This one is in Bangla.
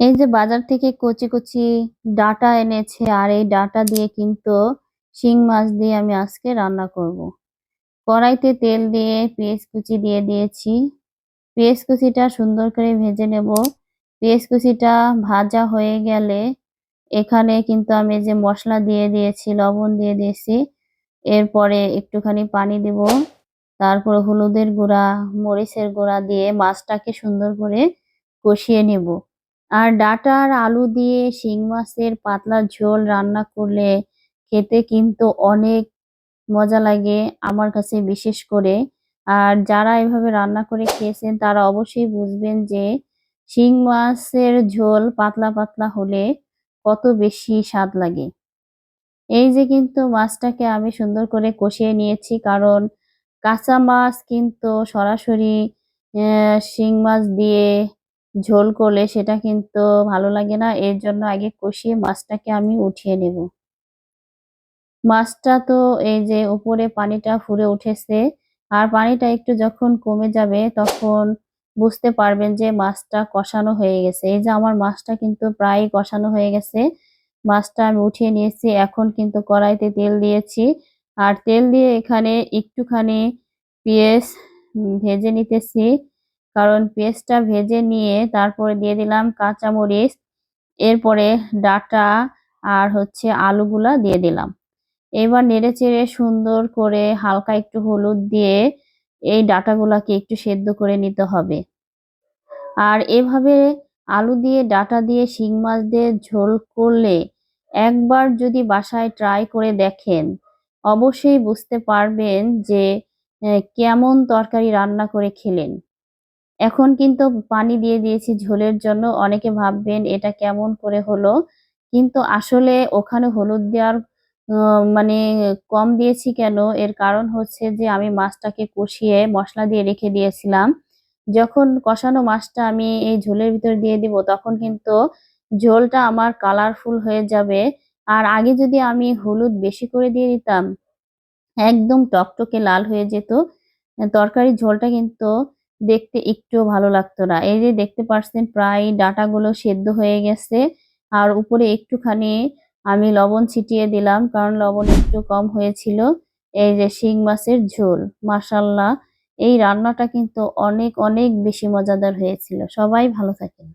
এই যে বাজার থেকে কচি কচি ডাঁটা এনেছে আর এই ডাঁটা দিয়ে কিন্তু শিং মাছ দিয়ে আমি আজকে রান্না করব। কড়াইতে তেল দিয়ে, পেঁয়াজ কুচি দিয়ে দিয়েছি। পেঁয়াজ কুচিটা সুন্দর করে ভেজে নেব। পেঁয়াজ কুচিটা ভাজা হয়ে গেলে এখানে কিন্তু আমি যে মশলা দিয়ে দিয়েছি, লবণ দিয়ে দিয়েছি, এরপরে একটুখানি পানি দেব। তারপর হলুদের গুঁড়া, মরিচের গুঁড়া দিয়ে মাছটাকে সুন্দর করে কষিয়ে নেব। আর ডাঁটা আর আলু দিয়ে শিং মাছের পাতলা ঝোল রান্না করলে খেতে কিন্তু অনেক মজা লাগে আমার কাছে বিশেষ করে। আর যারা এভাবে রান্না করে খেয়েছেন, তারা অবশ্যই বুঝবেন যে শিং মাছের ঝোল পাতলা পাতলা হলে কত বেশি স্বাদ লাগে। এই যে কিন্তু মাছটাকে আমি সুন্দর করে কষিয়ে নিয়েছি, কারণ কাঁচা মাছ কিন্তু সরাসরি শিং মাছ দিয়ে ঝোল করলে সেটা কিন্তু ভালো লাগে না। এর জন্য আগে কষিয়ে মাছটাকে আমি উঠিয়ে নেব। মাছটা তো এই যে উপরে পানিটা ফুরে উঠেছে আর পানিটা একটু যখন কমে যাবে তখন বুঝতে পারবেন যে মাছটা কষানো হয়ে গেছে। এই যে আমার মাছটা কিন্তু প্রায় কষানো হয়ে গেছে। মাছটা আমি উঠিয়ে নিয়েছি। এখন কিন্তু কড়াইতে তেল দিয়েছি। আর তেল দিয়ে এখানে একটুখানি পেঁয়াজ ভেজে নিতেছি। কারণ পেস্টটা ভেজে নিয়ে তারপরে দিয়ে দিলাম কাঁচামরিচ, এরপরে ডাটা আর হচ্ছে আলুগুলা দিয়ে দিলাম। এবার নেড়ে চেড়ে সুন্দর করে হালকা একটু হলুদ দিয়ে এই ডাটাগুলাকে একটু সেদ্ধ করে নিতে হবে। আর এভাবে আলু দিয়ে, ডাটা দিয়ে, শিং মাছ দিয়ে ঝোল করলে একবার যদি বাসায় ট্রাই করে দেখেন, অবশ্যই বুঝতে পারবেন যে কেমন তরকারি রান্না করে খেলেন। এখন কিন্তু পানি দিয়ে দিয়েছি ঝোলের জন্য। অনেকে ভাববেন এটা কেমন করে হলো? কিন্তু আসলে ওখানে হলুদ দেওয়ার মানে কম দিয়েছি কেন? এর কারণ হচ্ছে যে আমি মাছটাকে কষিয়ে মশলা দিয়ে রেখে দিয়েছিলাম। যখন কষানো মাছটা আমি এই ঝোলের ভিতর দিয়ে দিব, তখন কিন্তু ঝোলটা আমার কালারফুল হয়ে যাবে। আর আগে যদি আমি হলুদ বেশি করে দিয়ে দিতাম, একদম টকটকে লাল হয়ে যেত। তরকারির ঝোলটা কিন্তু দেখতে একটুও ভালো লাগতো না। এই যে দেখতে পাচ্ছেন প্রায় ডাটাগুলো সেদ্ধ হয়ে গেছে। আর উপরে একটুখানি আমি লবণ ছিটিয়ে দিলাম, কারণ লবণ একটু কম হয়েছিল। এই যে শিং মাছের ঝোল মাসাল্লাহ এই রান্নাটা কিন্তু অনেক অনেক বেশি মজাদার হয়েছিল। সবাই ভালো থাকেন।